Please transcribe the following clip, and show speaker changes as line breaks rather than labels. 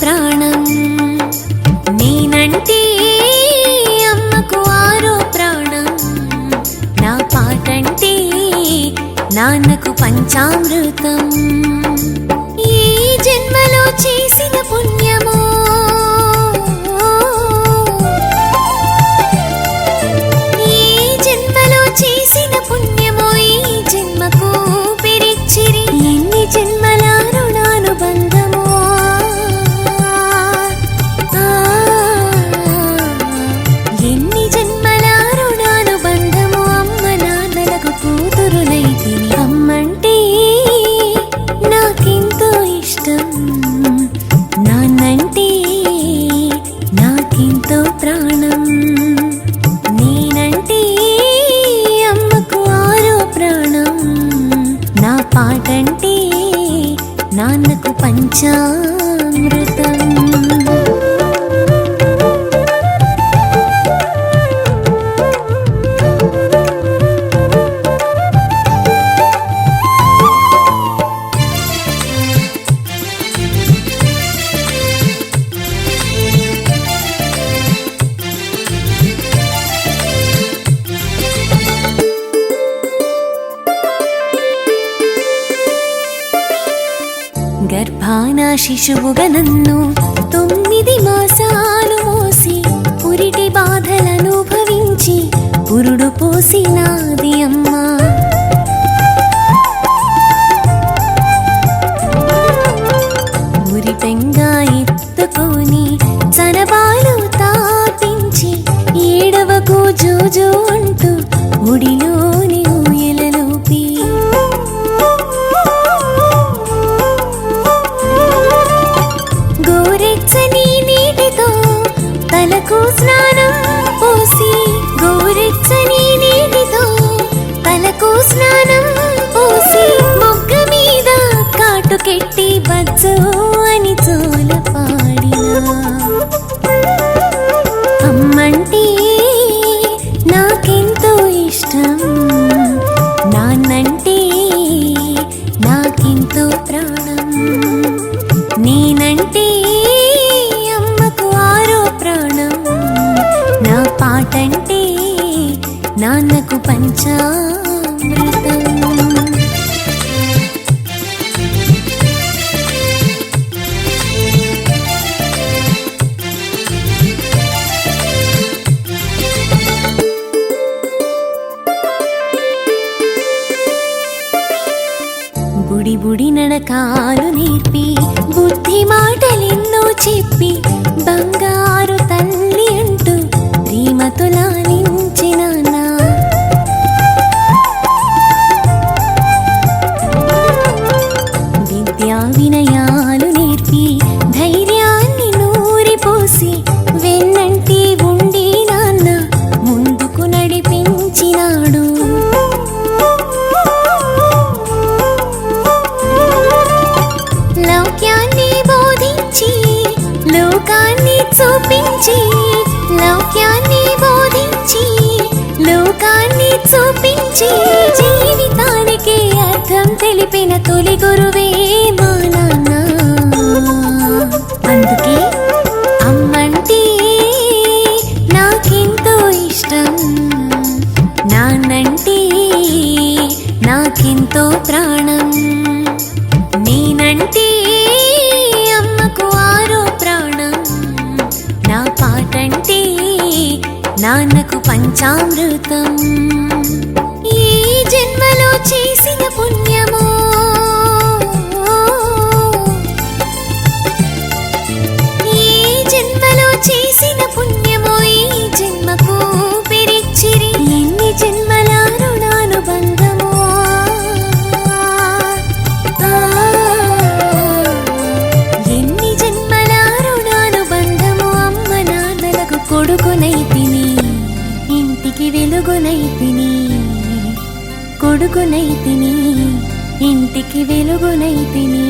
ప్రాణం. నేనంటే అమ్మకు ఆరో ప్రాణం. నా పాటంటే నాన్నకు పంచామృతం. ఈ జన్మలో చేసిన పుణ్యమో నాన్నకు శిశువుగా నన్ను తొమ్మిది మాసాలు మోసి పురిటి బాధలను భవించి పురుడు పోసినాది నాన్నకు పంచామృతం. బుడి బుడి నడకాలు నేర్పి బుద్ధి మాటలెన్నో చెప్పి బంగారు తల్లి అంటూ ప్రేమతో లాలించిన చూపించి లౌక్యాన్ని బోధించి లోకాన్ని చూపించి నాన్నకు పంచామృతం. ఈ జన్మలో చేసిన పుణ్యమో. ఈ జన్మలో చేసిన పుణ్యమో ఈ జన్మకు పెరిచిరి. ఎన్ని జన్మల రుణానుబంధమో. ఎన్ని జన్మల రుణానుబంధము. అమ్మ నాన్నలకు కొడుకునైతిని ఇంటికి వెలుగునైతిని కొడుకునైతిని ఇంటికి వెలుగునైతిని.